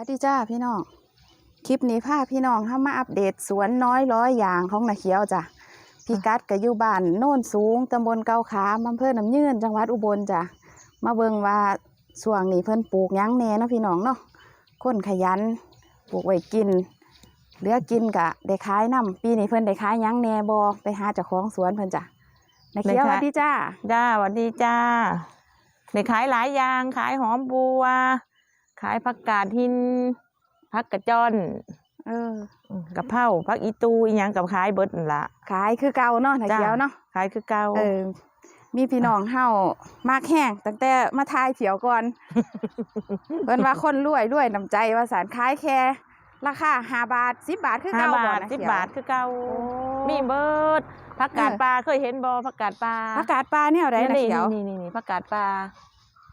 วัสดีจ้าพี่น้อง คลิปนี้พาพี่น้องเข้ามาอัปเดตสวนน้อยร้อยอย่างของนาเขียวจ้ะพี่กัดกับยูบ้านโน่นสูงตำบลเกาขามอำเภอน้ำยืนจังหวัดอุบลจ้ะมาเบิงว่าช่วงนี้เพิ่นปลูกยังแน่เนาะพี่น้องเนาะคนขยันปลูกไว้กินเหลือกินกะได้ขายนํปีนี้เพิ่นได้ขายยังแน่บ่ไปหาเจ้าของสวนเพิ่นจ้ะนาเขียวสวัสดีจ้าจ้าสวัสดีจ้าได้ขายหลายอย่างขายหอมบัว ขายผักกาดหินผักกระจอนเอออืมกะเพราผักอีตูอีหยังกับขายเบิดนั่นละขายคือเก่าเนาะนาจ้ะเขียวเนาะขายคือเก่าเออ มีพี่น้องเฮามากแห้งตั้งแต่มาทายเถียวก่อนเพิ่นว่าคนรวยรวยน้ำใจว่าสารขายแค่ราคาห้าบาทสิบบาทคือห้าเก่าบาทนะสิบเขียว บาทคือเก่าโอ้มีเบิดผักกาดเออ ปลาเคยเห็นบ่ผักกาดปลาผักกาดปลาเนี่ยเอาได้นะนี่เขียว นี่นี่นี่ผักกาดปลา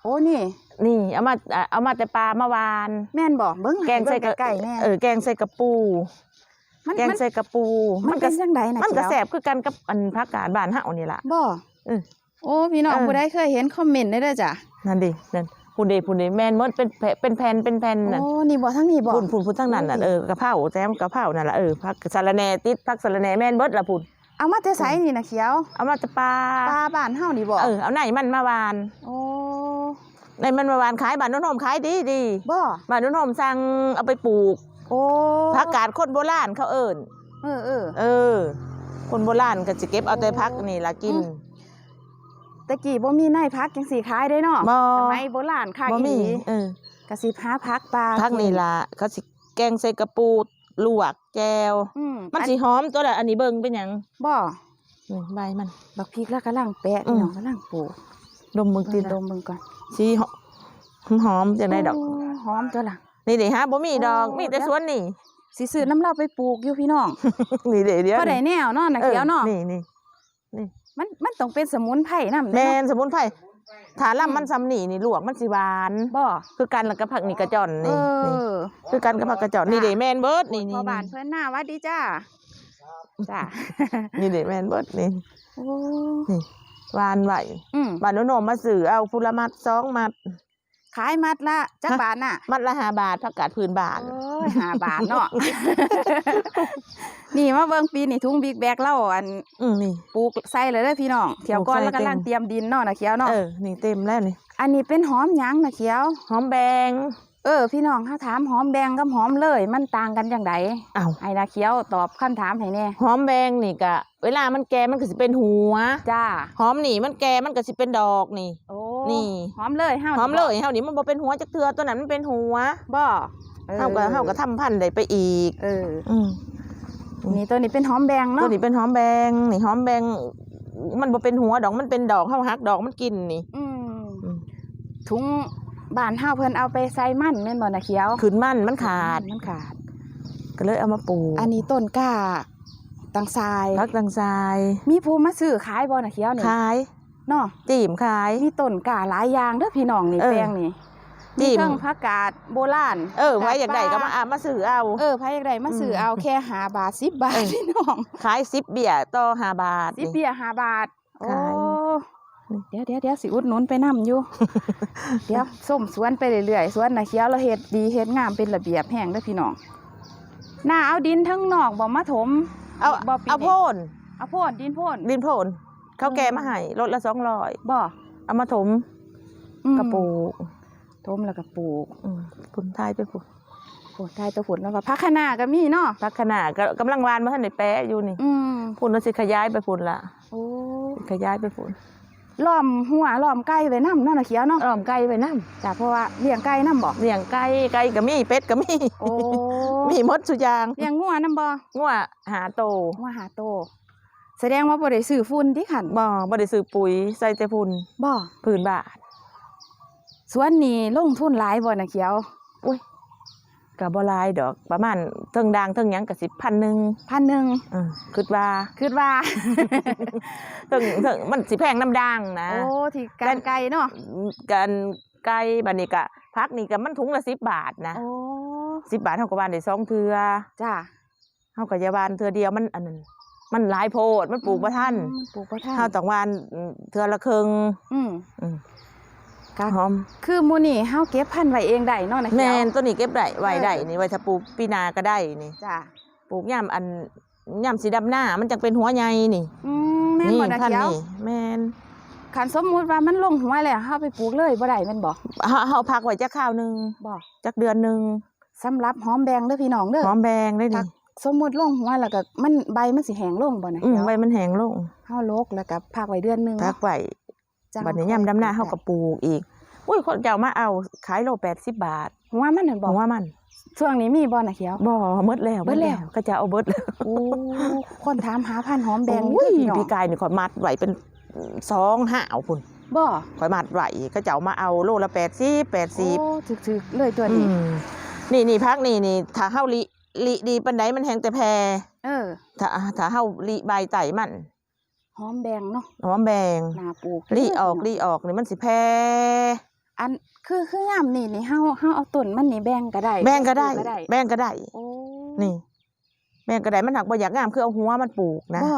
โอ้นี่ นี่เอามาเอามาแต่ปลาเมื่อวาน แม่นบอกเบิ้งแกงใส่กกระไก่แน่เออแกงใส่กระปูมันแกงมันใส่กระปู มันเป็นจังไดนะมันเขีก็ยวแสบคือกันกับอันผักกาดบ้านเฮานี่ล่ะบ่เออโอ้พี่น้องเออผู้ใดเคยเห็นคอมเมนต์ได้เด้อจ้ะนั่นดินั่นพูนเดพูนเดแมนหมดเป็นแผ่เป็นแผ่นเป็นแผ่นนั่นโอ้นี่บ่ทั้งนี้บ่พูนพูนพูนทั้งนั้นน่ะโอ้ยเออกระเพราแจมกระเพรานั่นล่ะเออผักสะระแหน่ติดผักสะระแหน่แม่นเบิดละพูนเอามาแต่ไสนี่นะเขียว เอามาจะปลาปลาบ้านเฮานี่บ่เออเอาไหนมันมาวาน โอ้ ในมันมาวานขายบ้านโนุ่นหอมขายดีดีบ่บ้านโนุ่นหอมสั่งเอาไปปลูกโอ้ผักกาดคนโบราณเขาเอิ้นเออเออเออ คนโบราณก็จะเก็บเอาแต่ผักนี่ล่ะกินอืมตะกี้บ่มีนายพักจังสีขายได้เนาะบ่สมัยโบราณค่ะบ่อีหมีลีเออกะสิหาพักปลาผักนี่ล่ะเขาสิแกงใส่กระปูลวกแจวอืมมันสิหอมตัวละอันนี้เบิ่งเป็นหยังบ่นี่ใบมันบักพริกแล้วกำลังแปะอืพี่มน้องกำลังปลูกดมมึงติติดดดมเบิ่งก่อน สีหอมหอมจังไดดอกโหอมตัวละนี่เดิฮะบ่มีดอกโอ้มีแต่เดี๋ยวสวนนี่สิซื้อน้ำเราไปปลูกอยู่พี่น้องนี่เดี๋ยวเดี๋ยวพอได้แนวเนาะน่ะเขียวเนาะนี่นี่มันมันต้องเป็นสมุนไพรนำแมเนาะนสมุนไพรถาล่ำมันซ้ำนี่นี่ลวกมันสิหวานบ่คือกันแล้วก็ผักนี่กระจอนเอนี่นี่อคือกันกับผักกระจอนนี่เด้แมนเบิดนี่พนี่อบ้านเพิ่นหน้าหวัดดีจ้าจ้านี่เด้แมนเบิดนี่โอ้ห วานไหวอืมบ้านโนนมมาซื้อเอาพุละมัดสองมัด ขายมัดละจักบาทน่ะมัดละหาบาทผักกาดพื้นบานโอ้ยหาบาทเนาะ นี่มาเบิ่งปีนี่ทุ่งบิ๊กแบกเล่าอันอืมนี่ ปลูกใส่เลยเด้อพี่น้องเถียวก่อนปลูแล้วกใส่กำลังเต็ม เตรียมดินเนาะนะเขียวเนาะเออนี่เต็มแล้วนี่อันนี้เป็นหอมหยังนะเขียว หอมแบง เออ พี่น้องถ้าถามหอมแดงกับหอมเลย มันต่างกันจังไดอ้าว ไอ้นาเขียวตอบคำถามให้แน่หอมแบงนี่กะ เวลามันแก่มันก็สิเป็นหัว จ้าหอมนี่มันแก่มันก็สิเป็นดอกนี่ โอ้นี่ หอมเลยห้าหอมเลยเฮานี่มันบ่เป็นหัวจักเทือตัวนั้นมันเป็นหัวบ่เฮาก็เฮาก็ทำพันธุ์ได้ไปอีก เอออืมนี่ตัวนี้เป็นหอมแดงตัเนาะวนี้เป็นหอมแบงนี่หอมแบงมันบ่เป็นหัวดอกมันเป็นดอกเฮาหักดอกมันกินนี่ อืมอืม ถุง บ้านเฮาเพิ่นเอาไปใส่มันแม่นบ่นะเขียวขืนมันมันขาด มันขาด ก็เลยเอามาปลูกอันนี้ต้นกล้าตังทราย พักดังทรายมีผู้มาซื้อขายบ่นะเขียวนี่ขายเนาะจีมขาย มีต้นกล้าหลายอย่างเด้อพี่น้องนี่เออ แปลงนี่จิ้มีมเครื่องผักกาดโบราณเออไว้อยากได้ก็มาอะมาซื้อเอา เออไผอยากได้มาซื้ออม เอาแค่5บาท10บาทเออพี่น้องขาย10เบี้ยต่อ5บาทสินี่เปีย5บาทโอ้ขาย เดี๋ยวเดี๋ยวเดี๋ยวสิอุดหนุนไปนํอยู่ เดี๋ยวส้มสวนไปเรื่อยๆสวนน่ะเขียวเราเฮ็ดดีเฮ็ดงามเป็นระเบียบแห้งเด้อพี่น้องหน้าเอาดินทั้งนอกบ่มาถมเอาบ่ปีเอานี้โพ่นเอาโพ่นดินโพ่นดินโพ่นเขาอืมแกมาให้รถละ200บ่เอามาถมอืมกระปลูกถมแล้วก็ปลูกอืมพุ่นทายไปพุ่นปลูกได้ตัวผลแล้วก็พักคะน้าก็มีเนาะพักขนาดก็กำลังวานมาท่านในแปะอยู่นี่อืมพุ่นเราสิขยายไปพุ่นละโอ้ ขยายไปพุ่น ล้อมหัวล้อมไก่ไว้นำเนาะน่ะเขียวเนาะอ้อมไก่ไปน้จ้ะเพราะว่าเลี้ยงไก่นำบ่ำเลี้ยงไก่ไก่ก็มีเป็ดก็มีโอ้มีหมดสุอยางเลี้ยงงัวนํบ่งัวหาโตงัวหาโต แสดงว่าบ่ได้ซื้อฝุ่นติขันบ่บ่ได้ซื้อปุ๋ยใส่แต่พุ่นบ่พื้นบาทสวนนี้ลงทุนหลายบ่น่ะเขียว อุ้ย ก็บ่หลายดอกประมาณเทิงด่างเทิงหยังก็สิพันหนึ่งพันหนึ่งอือคิดว่าคิดว่า เทิงเทิงมันสิแพงน้ำด่างนะ โอ้ที่การไก่เนาะกันไก่บัดนี้ก็พักนี่ก็มันถุงละ10บาทนะโอ้10บาทเฮาก็บานได้สองเทื่อจ้าเฮาก็อย่าบานเทื่อเดียวมันอันนั้นมันหลายโพดมันปลูกบ่ทันปลูกบ่ทันเฮาต้องวานเทื่อละครึ่งอืมอืม กะหอม คือหมูนี่เฮาเก็บพันธุ์ไว้เองได้เนาะนะแมเขียวนตัวนี้เก็บได้ไว้เออได้นี่ไว้ถ้าปลูกปีหนาก็ได้นี่ จ้ะปลูกย่ำอันย่ำสีดำหน้า มันจังเป็นหัวใหญ่นี่อืมแม่นบ่นะพันเขียวนี่แม่นคันสมมุติว่ามันลงหัวแล้วเฮาไปปลูกเลยบ่ได้แม่นบ่เฮาเฮาพักไว้จักข้าวหนึงบ่จักเดือนหนึงสำหรับหอมแดงเด้อพี่น้องเด้อ หอมแบงได้พันี่ก สมมุติลงหัวแล้วก็มันใบมันสิแห้งลงบ่นะอืมเขียวใบมันแห้งลงเฮาโลกแล้วก็พักไว้เดือนหนึงพักไว้ จังบัดนี้ย่ำดำหน้าเฮาก็ปลูกอีกอุ้ยคนเจ้ามาเอาขายโล80บาทหัวมันนั่นบบ่อกว่ามันช่วงนี้มีบ่นะเขียวบ่หมดแล้วเบิดแล้วก็จะเอาเบิดแล้วโอ้คนถามหาพันธุ์หอมแดงโอ้ยนี่เด้อปีพี่น้องกายนี่ข่อยมัดไว้เป็นสองห้าวพุ่นบ่ข่อยมัดไว้ก็จะเอามาเอาโลละ80โอ้80ถึกๆเลยตัวอืนี้มนี่นี่พักนี่นี่ถ้าเฮาลิลิดีปานใดมันแห้งแต่แพรเออถ้าถ้าเฮาลิใบไต่มัน หอมแดงเนาะหอมแบงนาปลูกลิออกลิออกนี่มันสิแพรอันคือคือยามนี่นี่เฮาเฮาเอาต้นมันนี่แบ่งก็ได้ แบ่งก็ได้ปลูแบ่งก็ได้โอ้นี่ แบ่งก็ได้มันหักบ่อยากงามคือเอาหัวมันปลูกนะบ่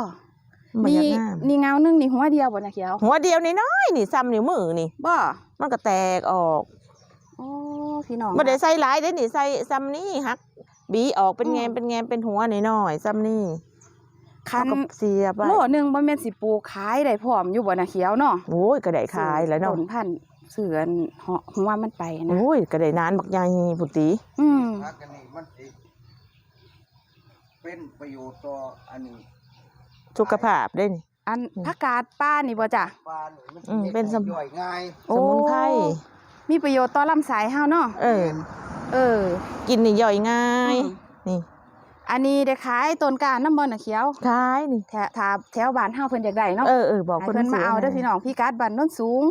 มันบ่นี่อยากงามนี่เงาหนึงนี่หัวเดียวบ่นะเขียว หัวเดียวนี่น้อยนี่ซ้ำนิ้วมือนี่บ่มันก็แตกออกโอ้พี่น้องบ่ได้ใส่หลายเด้นี่ใส่ซ้ำนี่หัก บีออกเป็นอืมแงมเป็นแงมเป็นหัวน้อยๆซ้ำนี่ คันเอาก็เสียบไว้โลหนึงบ่แม่นสิปลูกขายได้พร้อมอยู่บ่นะเขียวเนาะโอ้ยก็ได้ขายแล้วเนาะต้นพันธุ์เสือนเหาะหัวมันไปนะ โอ้ยก็ได้นานบักใหญ่พุติอืมพักอันนี้มันสิเป็นประโยชน์ต่ออันนี้สุขภาพได้นี่ อันผักกาดป้านี่บ่จ้ะ ปลานี่มันสิอืมฮ็ดเป็นสมให้ย่อยง่ายโอ้ สมุนไพรมีประโยชน์ต่อลำไส้เฮาเนาะเออ เออ กินนี่ย่อยง่ายอืมนี่ อันนี้ได้ขายต้นกาน้ำบ่น่ะเขียวขายนี่แถวถ้าแถวบ้านเฮาเพิ่นอยากได้เนาะเออเออบอกให้คนเพิ่นมาเอาเด้อพี่น้องพี่กัดบ้านโน้นสูง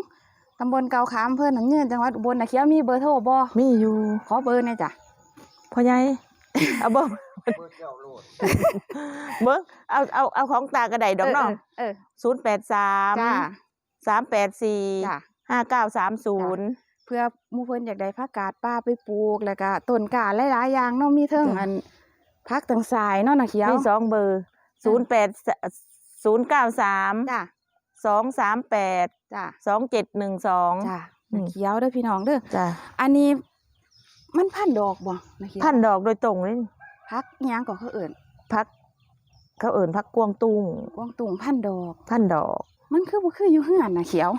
ตำบลเกาขามอำเพิ่นน้ำเงินจังหวัดอุบลน่ะเขียวมีเบอร์โทรบ่มีอยู่ ขอเบอร์หน่อยจ้ะพ่อใหญ่เอาเบิ่งเพื่อเจ้าโลดเบิ่งเอาเอาเอาของตากระไดดอกเนาะเออเออศูนย์แปดสามจ้าสามแปดสี่จ้ะห้าเก้าสามศูนย์เพื่อหมู่เพิ่นอยากได้ผักกาดป้าไปปลูกแล้วก็ต้นกาหลายๆอย่างเนาะมีเทิงอัน ผักต่างสายเนาะน่ะเขียวมีสองเบอร์ศูนย์แปดศูนย์เก้าสามจ้ะสองสามแปดจ้ะสองเจ็ดหนึ่งสองจ้ะอืมเขียวเด้อพี่น้องเด้อจ้ะอันนี้มันพันดอกบ่นะเขียวพันดอกโดยตรงเลยนี่พักอิหยังก็เขาเอิ้นพัก เขาเอิ่นพักกวางตุ้งกวางตุงพันดอกพันดอก มันคือบ่คืออยู่เฮือนน่ะเขียว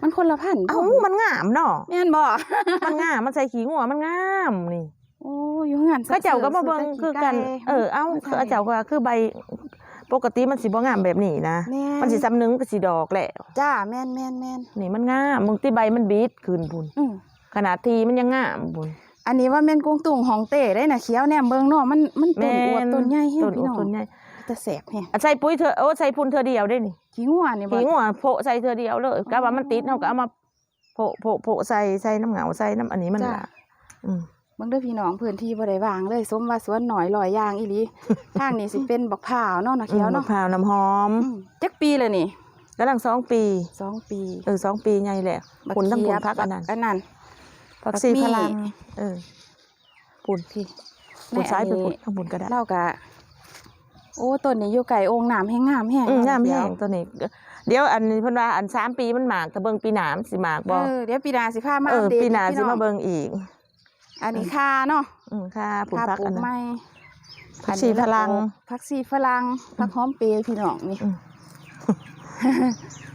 มันคนละพันธุ์เอ้ามันงามเนาะแม่นบ่มันงามมันใส่ขี้งัวมันงามนี่ โอ้อยู่เฮือนก็เจ้าก็มาเบิ่งคือกัน เออเอ้าคือเจ้าก็คือใบปกติมันสิบ่งามแบบนี้นะแม่มันสิซ้ำหนึงก็สิดอกแหละ จ้าแม่นแม่นแม่นนี่มันงามมึงที่ใบมันบีดขึ้นพุ่นอืมขนาดทีมันยังงามพุ่นอันนี้ว่าแม่นกวางตุงของเต้ได้น่ะเขียวแนมเบิ่งเนาะมันมันต้นอวบต้นใหญ่แฮงต้นพี่อวน้บองต้นใหญ่แต่แสบแฮงอะใส่ปุ๋ยเธอโอ้ใส่พุ่นเธอเดียวได้นี่ขี้งัวนี่บ่ขี้งัวโพะใส่เธอเดียวเลยก็ว่ามันติดเฮาก็เอามาโพะโพะโพะใส่ใส่น้ำเหงาใส่น้ำอันนี้มันละอืม เบิ่งเด้อพี่น้องพื้นที่บ่ได้วางเลยสมว่าสวนหน่อยลอยอย่างอีหลี ทางนี้สิเป็นบักพร้าวเนาะน่ะเขียวมะเนาะพร้าวน้ำหอมอืมจักปีเลยนี่กำลังสองปีสองปีเออสองปีไงแหละผลทั้งผลพักอันนั้นอันนั้นพักซีบักมี่ พลังเออปุ่นพี่ปุ่นซ้ายไปในอันปุ่นนี้ทั้งปุ่นก็ได้ เล่ากะโอ้ต้นนี้อยู่ไก่องค์น้ำแห้งงามแห้งอืมเนะงามเขีแห้ยวงตัวนี้ เดี๋ยวอันนี้เพิ่นว่าอันสามปีมันหมากแต่เบิ่งปีหนามสิหมากบ่เออเดี๋ยวปีหนาสิพามาเออัอปเดตปีหนาพี่สิน้มาองเบิ่งอีก อันนี้ค่าเนาะอืมค่ะปุ่นค่าพักปลูอันกนั้น ไม้ผักชีพลังผักชีฝรั่งผักหอมเปรย์พี่น้องนี่ อืม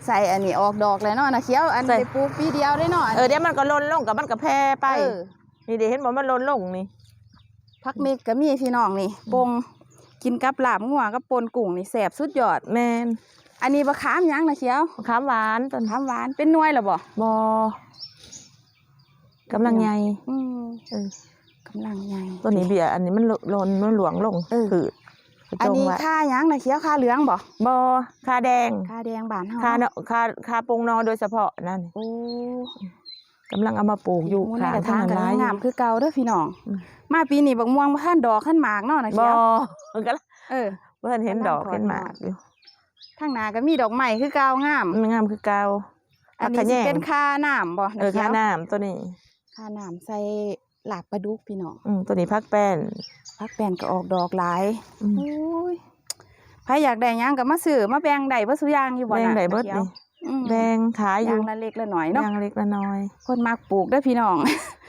ใส่อันนี้ออกดอกเลยเนาะนะเขียว อันใส่ได้ปลูกปีเดียวได้เนาะเออเดี๋ยวมันก็ลนลงกับมันก็แพร่ไป เออนี่เดี๋ยวเห็นบอกมันลนลงนี่ ผักเม็ดก็มีพี่น้องนี่ปงกินกับลาบงัวกับปนกุ้งนี่แซ่บสุดยอด แมนอันนี้บะขามหยังนะเขียวมะขามหวานต้นขามหวานเป็นหน่วยเหรอบ่บอ กำลังใหญ่อืมเออกำลังใหญ่ตัวนี้เบียร์อันนี้มันลนมันหลวงลงเออผืดกระอันจงนี้ไว้ค่าหยังนะเขียวค่าเหลืองบ่บอคาแดงค่าแดงบานเฮาคาเนาะคาคาปรุงนอโดยเฉพาะนั่นโอ้กำลังเอามาปลูกอยู่หมูในขางกระทาถางงกันร้ายงามคือเก่าเด้อพี่น้องอืมมาปีนี้บักม่วงบ่ทันดอกขันหมากเนาะนะบเขีอยวมันก็เออเพื่อนเห็นกำลังดอกถอนเห็นหมากอยู่ทางหน้าก็มีดอกไม้คือเก่างามมันงามคือเกาอันนี้ผักสิขะแยงเป็นค่าน้ำบ่นะเออเขีค่ายวน้ำตัวนี้ ค่าน้ำใส่ลาบปลาดุกพี่น้องอืมตัวนี้พักแป้น พักแป้นก็ออกดอกหลายอืม โอ้ยใครอยากได้หยังก็มาซื้อมาแบ่งได้บ่ซุอย่างอยู่บ่แบ่งน่ะได้เบิดขียวนี่อืมแบ่งขายอยู่ย่างละเล็กละหน่อยเนาะอย่างเล็กละน้อย คนมักปลูกเด้อพี่น้อง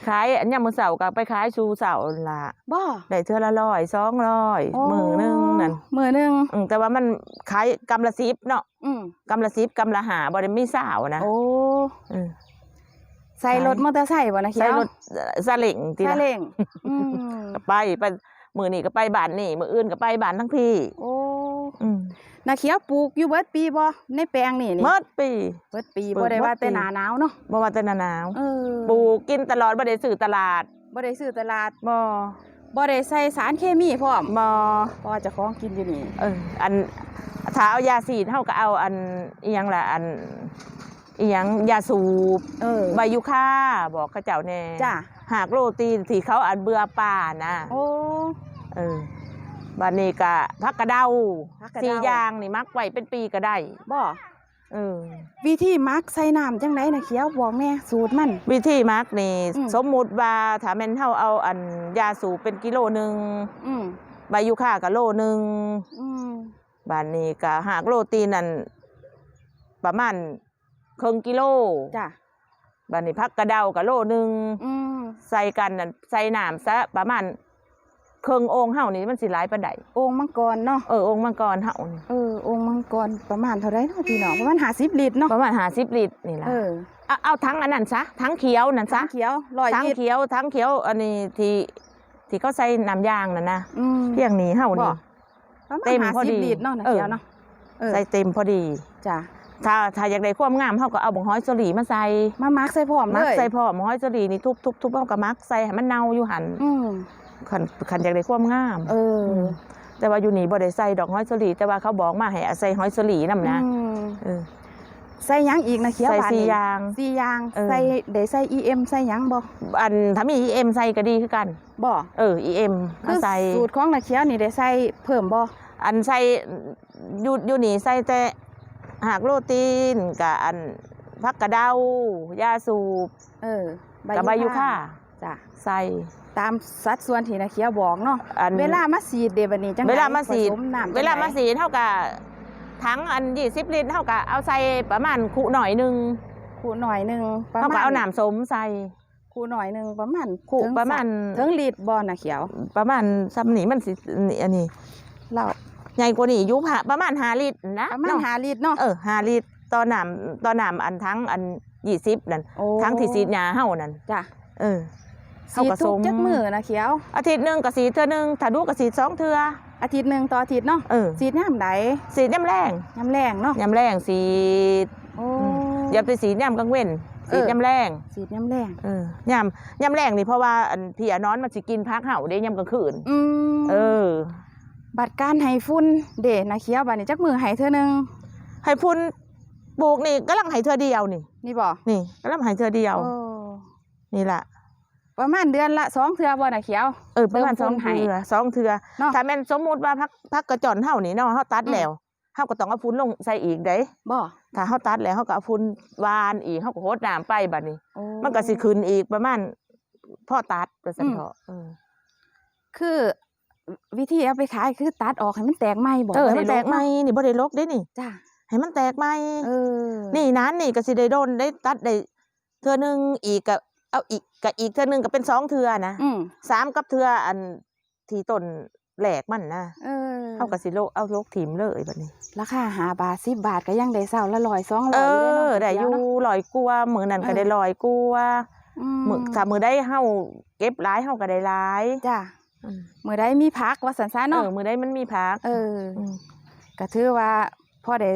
ขายอันยามมื้อเสาร์ก็ไปขายชูเสาร์นั่นล่ะบ่ได้เทื่อละร้อยสองร้อยโอ้มื้อหนึงนั่นมือหนึงอืมแต่ว่ามันขายกำละ10เนาะอืมกำละ10กำละห้าบ่ได้มีสาวนะโอ้ อืม ใส่รถมอเตอร์ไซค์บ่นะเขียวใส่รถซาเล้งติซาล่ะเล้งอืมก็ไปไปมื้อนี้ก็ไปบ้านนี่มื้ออื่นก็ไปบ้านทั้งพี่โอ้อืมนาเขียวปลูกอยู่เบิดปีบ่ในแปลงนี่นี่เมื่อปี เบิดปีเบิดบ่ได้ว่าเบิดปีแต่หน้าหนาวเนาะบ่ว่าแต่หน้าหนาวเออปลูกกินตลอดบ่ได้ซื้อตลาดบ่ได้ซื้อตลาดบ่บ่ได้ใส่สารเคมีพร้อมบ่เพราะว่าเจะของกินอยู่นี่เอออันถ้าเอายาสีดเฮาก็เอาอันอีหยังล่ะอัน อีหยังยาสูบเออ ใบยูคาบอกเขาเจ้าแน่จ้ะ หากโรตีที่เขาอันเบื่อป่านะโอ้ เออบัดนี้ก็ผักกระเดาผักกระเดา สี่อย่างนี่มักไว้เป็นปีก็ได้ บ่เออ วิธีมักใส่น้ำจังไดนะเขียวบอกแม่สูตรมัน วิธีมักนี่อืม สมมุติว่าถ้าแม่นเฮาเอาอันยาสูบเป็นกิโลหนึงอืมใบยูคาก็โลหนึงอืมบานนี้ก็หากโรตีนั่นประมาณ ครึ่งกิโลจ้ะบานนี้พักกระเดากับโลหนึ่งอืมใส่กันนั่นใส่น้ำซะประมาณครึ่งองค์เฮานี่มันสิหลายปานใดโอ่งมังกรเนาะเออองค์มังกรเฮานี่เออโอ่งมังกรประมาณเท่าไรเนาะพี่น้องประมาณ50ลิตรเนาะประมาณ50ลิตรนี่ล่ะเออเอาเอาทั้งอันนั้นซะทั้งเขียวนั่นซะ เขียวร้อยทั้งลิตรเขียวทั้งเขียวอันนี้ที่ที่เขาใส่น้ำยางนั่นนะอืม เพียงนี้เฮาบ่นี่ประมาณเต็มพอดี50ลิตรเนาะนะเออ เขียวเนาะเออใส่เต็มพอดี จ้ะ ถ้าถ้าอยากได้ความงามเฮาก็เอาบังฮ้อยสลีมาใส่มามักใส่พร้อมเลยมักใส่พร้อมห้อยสลีนี่ทุบทุบทุบเอากับมักใส่ให้มันเน่าอยู่หันอืมขันขันอยากได้ความงามเอออมแต่ว่าอยู่นี่บ่ได้ใส่ดอกห้อยสลีแต่ว่าเขาบอกมาให้เอาใส่ห้อยสลีนำนะอืมเออ ใส่หยังอีกนะเขียวใส่บานสี่นี่อย่างสี่อย่างเออ ใส่ได้ใส่ EM ใส่หยังบ่อันถ้ามี EM ใส่ก็ดีคือกัน บ่เออ EM คืมาอใส่ สูตรของนะเขียวนี่ได้ใส่เพิ่มบ่อันใส่อยู่อยู่นี่ใส่แต่ หากโรตีนกับอันพักกระเดายาสูบเออกับใบยูคาจ้ะใส่ตามสัดส่วนที่นะเขียวบอกเนาะอันเวลามาสีดเดบันนี้จังเวลามาสีดผสน้ำจังใดเวลามาสีดเท่ากับถังอันยี่สิบลิตรเท่ากับเอาใส่ประมาณคุหน่อยหนึงขูดหน่อยหนึงประเท่ามากับณเอาน้ำส้มใส่ขูดหน่อยหนึงประมาณคุถึงประมาณถึงลิตรบ่นะเขียว ประมาณซ้ำนี้มันสินี่อันนี้เรา ใหญ่กว่านี้อยุบประมาณห้าลิตรนะประมาณเนาะ5ลิตรเนาะ เออห้าลิตรต่อน้ำต่อน้ำอันทั้งอันยี่สิบนั่นโอ้ ทั้งที่สีดยาเฮานั่นจ้ะเออสีเท่ากับทุกส้มจักมือนะเขียว อาทิตย์หนึ่งกับสีเทื่อหนึ่งถ้าดูกับสีสองเทื่ออาทิตย์หนึงต่ออาทิตย์เนาะเออสีดยามใดสีย่ำแรงยามแรงเนาะย่ำแรงสีดโอ้ อย่าไปสีย่ำกลางเว้นสีเออย่ำแรงสีดยามแรง เออย่ำย่ำแรงนี่เพราะว่าอันพี่อนอนมันสิกินพักเห่าได้ย่ำกลางคืน อืมเออ บัตรการให้ฝุ่นเด้นะเขียวบัดนี้จักมือให้เธอหนึงให้พุ่นปลูกนี่กำลังให้เธอเดียวนี่ นี่บ่นี่กำลังให้เธอเดียว โอ้นี่แหละประมาณเดือนละสองเทื่อบ่นะเขียว เออประมาณเริ่สอมงพุ่นให้เทือสองเทือเนาะ ถ้าแม่นสมมุติว่าพักพักกระจอนเห่านี่เนาะเฮาตัดอืมแล้วเฮาก็ต้องเอาพุ่นลงใส่อีกเด้บ่ถ้าเฮาตัดแล้วเฮาก็เอาพุ่นวานอีกเฮาก็โหดน้ำไปบัดนี้ โอ้มันก็สิขึ้นอีกประมาณพ่อตัดว่าซั่นอืมเถาะเออคือ วิธีเอาไปขายคือตัดออกให้มันแตกไหมบ่เออให้บ่มันได้แตกไหมลกนี่บ่ได้ลกเด้นี่เนาะจ้าให้มันแตกไหมเออ นี่นั้นนี่ก็สิได้โดนได้ตัดได้เทื่อหนึงอีกก็เอาอีกก็อีกเทื่อหนึงก็เป็นสองเทื่อนะอืมสามกับเทื่ออันที่ต้นแหลกมันนะเออเฮาก็สิโลกเอาลกถิ่มเลยบัดนี้ราคาหาบาทสิบบาทก็ยังได้เศร้าละร้อยสองเอร้อยอยู่อเนาะได้อยู่ลอยกลัวามื้อนั้นก็เออได้ลอยกลัวาอืมมื้อถ้ามื้อได้เฮาเก็บหลายเฮาก็ได้หลายจ้าอื มมื้อใดมีพักว่าสันซะเอเนาะอมื้อได้มันมีผัก เออมก็ถือว่าพอได้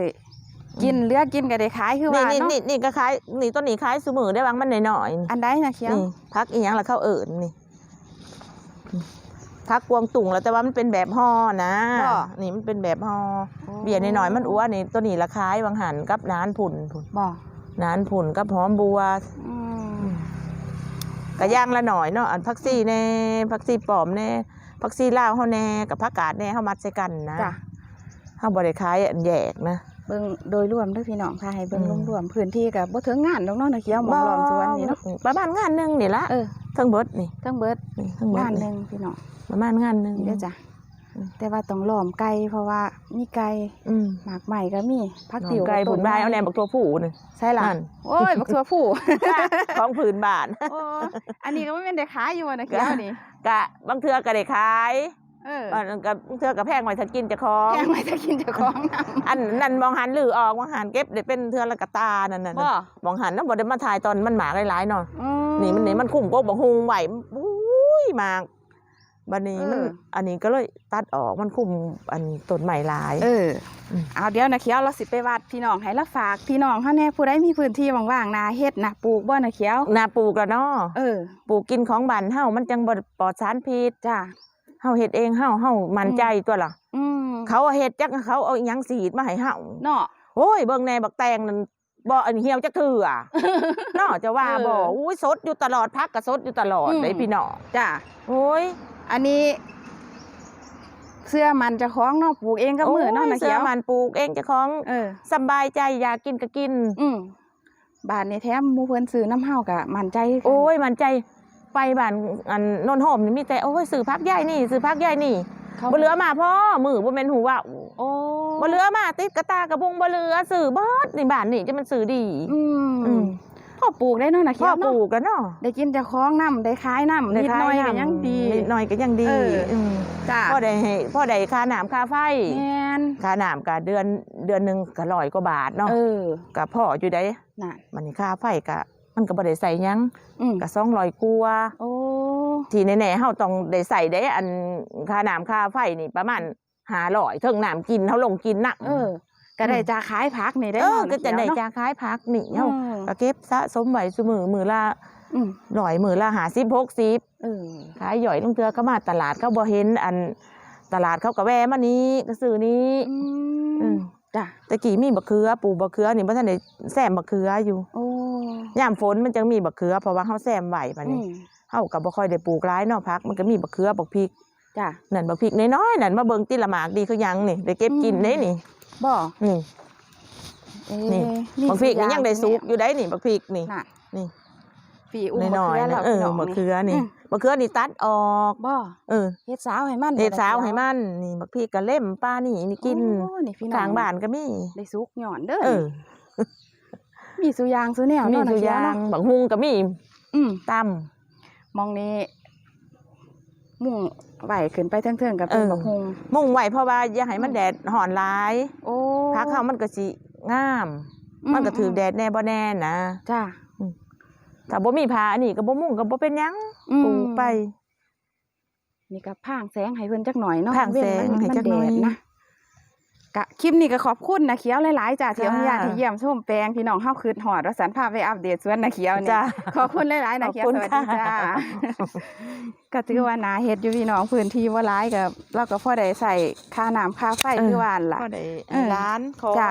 กินเหลือกินก็ได้ขายคือนี่ว่านี่เนาะนี่นี่ก็ขายนี่ต้นนี้ขายซุมื้อได้บางมันน้อยๆนี่อันใดนะเขียวนี่พักอีหยังล่ะเข้าเอิญนี่พักกวางตุ่งแล้วแต่ว่ามันเป็นแบบห่อนะบ่นี่มันเป็นแบบห่อเบียร์น้อยๆมันอ้วนนี่ตัวนี้ราคายบางหันกับนานผุ่นผุ่นบ่นานผุ่นกับหอมบัวอืม กะย่างละหน่อยเนาะอันพักซี่แน่พักซี่ปลอมแน่พักซี่ลาวเฮาแน่กับผักกาดแน่เฮามัดใส่กันนะจ้ะเฮาบ่ได้ขายอันแยกนะ เบิ่งโดยรวมเด้อพี่น้องค่ะให้เบิ่งอืม รวมๆพื้นที่ก็บ่ถึงงานดอกเนาะนะเขียวหมองล้อมสวนนี่เนาะประมาณงานหนึงนี่ละเออทั้งเบิดนี่ทั้งเบิดนี่ทั้งเบิดงานหนี่นึงพี่น้องประมาณงานหนึงนี่เด้อจ้ะอืม แต่ว่าต้องล้อมไก่เพราะว่ามีไก่อืมหมากใหม่ก็มีผักน้ติ๋วองไก่ต้ผุนบายเอาแหนมบักตัวผู้นี่ใช่ล่ะนั่นโอ้ยบักตัวผู้ของผืนบานโอ้อันนี้ก็ไม่เป็นได้ขายอยู่นะเขียวนี่กะบางเทือก็ได้ขายเออบางกับบางเทือก็แพงไว้ถ้ากินเจะของแกงไว้จะกินเจะคล้าของนอันนั่นมองหันหรือออกมองหันเก็บได้เป็นเทือละกะตานั่นน่ะำบ่มองหันแล้วบ่ได้มาถ่ายตอนมันหมากหลายๆเนาะอืมนี่มันนี่มันคุ้มก็บ่ฮูงไหวอุ้ยหมาก บัดนี้มันเออ อันนี้ก็เลยตัดออกมันคุ้มอันต้นใหม่หลาย เอออม เอาเดี๋ยวนะเขียวเราสิไปวัดพี่น้องให้ละฝากพี่น้องเฮาแน่ผู้ใดมีพื้นที่ว่างๆนาเฮ็ดนะปลูกบ่นะเขียว นาปลูกแล้วเนาะเออปลูกกินของบ้านเฮามันจังบ่ปลอดสารพิษจ้า เฮาเฮ็ดเองเฮาเฮามั่นใจตัวล่ะ อืมเขาเฮ็ดจักเขาเอาอิหยังสีดมาให้เฮาเนาะ โอ้ยเบิ่งแน่บักแตงนั่นบ่อันเหี่ยวจักเทื่อ เนาะจะว่าเออบ่อุ้ยสดอยู่ตลอดพักก็สดอยู่ตลอดอืมเด้พี่น้องจ้าโอ้ย อันนี้ เสื้อมันเจะคล้าของเนาะปลูกเองก็มือเนาะโยนะเสื้เขีอยวมันปลูกเองเจ้าของเออ สำบายใจอยากกินก็กิน อืมบานนี้แถมหมู่เพิ่นซื้อน้ำเฮากะมั่นใจคือกันโอ้ยมันใจไปบ้านอันโนนโฮมนี่มีแต่โอ้ยซื้อพักใหญ่นี่ซื้อพักใหญ่นี่เขาบ่เหลือมาพ่อมือบ่แม่นหูว่าโอ้บ่เหลือมาติดกระตากระบุงบ่เหลือซื้อเบิดในบ้านนี่จะมันซื้อดี อือืมม พ่อปลูกได้เนาะนะเขีพ่ยอวปเนาะลูกกันเนาะได้กินเจะคล้าของน้ำได้ขายน้ำนิดหน่อยก็ยังดี นิดหน่อยก็ยังดีเอออื มจ้าพ่อได้ให้พ่อได้ค่าน้ำค่าไฟ แม่นค่าน้ำก็เดือนเดือนหนึงก็ร้อยกว่าบาทเนาะเออก็พ่ออยู่ได้น่ะมันนี่ค่าไฟก็มันก็บ่ได้ใส่หยังอืมก็200กว่าโอ้ที่แน่ๆเฮาต้องได้ใส่ได้อันค่าน้ำค่าไฟนี่ประมาณ500เทิงน้ำกินเฮาลงกินน่ะเออก็ได้จะขายผักนี่ได้เออนาก็จะได้เขียวเนา จาขายพักนี่เฮาอืม ก็เก็บสะสมไว้ซุมือมือละอืมร้อยมือละ50 60เออขายย่อยลงเทือก็มาตลาดเขาบ่เห็นอันตลาดเขาก็แวะมานี้ก็ซื้อนี้อือืมมจ้ะตะกี้มีบักเขือปลูกบักเขือนี่บ่ทันได้แซมบักเขืออยู่โอ้ยามฝนมันจังมีบักเขือเพราะว่าเฮาแซมไว้บัดอืนี้มเฮาก็บ่ค่อยได้ปลูกหลายเนาะพัก มันก็มีบักเขือบักพริกจ้ะนั่นบักพริกน้อยๆนั่นมาเบิ่งติละหมากดีคือหยังนี่ได้เก็บกินอืมได้นี่บ่นี่ เอ๊ะนี่มีบักพริกนี่สุยังได้สุกอยู่ได้นี่บักพริกนี่น่ะนี่ปีอุ้มน้อยๆแล้นะวเออพี่น้งบักเขือนี่มบักเขือนี่ตัดออกบ่เออเฮ็ดสาวให้มันเฮ็ดบ่สาวล่ะให้มันนี่บักพริกก็เล่มป้านี่นี่กินโอ้นี่พี่น้องทางบ้านก็มี ได้สุกหย่อนเด้อเออมีสุยางสุแนวมีเนาะทุนะกเขีอยวย่าเนาะงบักฮุงก็มีอืมตมองนี้มุ่งไหวขึ้นไปเทิงๆกับเป็นบักฮงำมุ่งไว้เพราะว่าอย่าให้มันแดดห่อนหลายโอ้พักเขามันก็สิ งาม มันก็ถือแดดแน่บ่แน่นะจ้าถ้าบ่มีผ้าอันนี้ก็บ่มุ่งก็บ่เป็นหยังอืมปลูกไป นี่ก็พางแสงให้เพิ่นจักหน่อยเนาะพางแสงเว้นมันให้จักหน่อยมัแดดนะกะคลิปนี้ก็ขอบคุณนะเขียวหลายๆจ้าที่อจ้านุญาตให้เยี่ยมชมแปลงพี่น้องเฮาคืดหอดว่าสันพาไปอัปเดตสวนนะเขียวนี่จ้าขอบคุณหลายๆนะเขียวขอบสคุณวัสดีค่ะจ้าก็ถือว่านาเฮ็ดอยู่พี่น้องพื้นที่บ่หลายกับเราก็พอได้ใส่ค่าน้ำค่าไฟคือว่าหั่นล่ะก็ได้เออร้านขอจ้า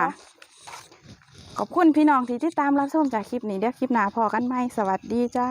ขอบคุณพี่น้องที่ติดตามรับชมจากคลิปนี้เดี๋ยวคลิปหน้าพอกันไหมสวัสดีจ้า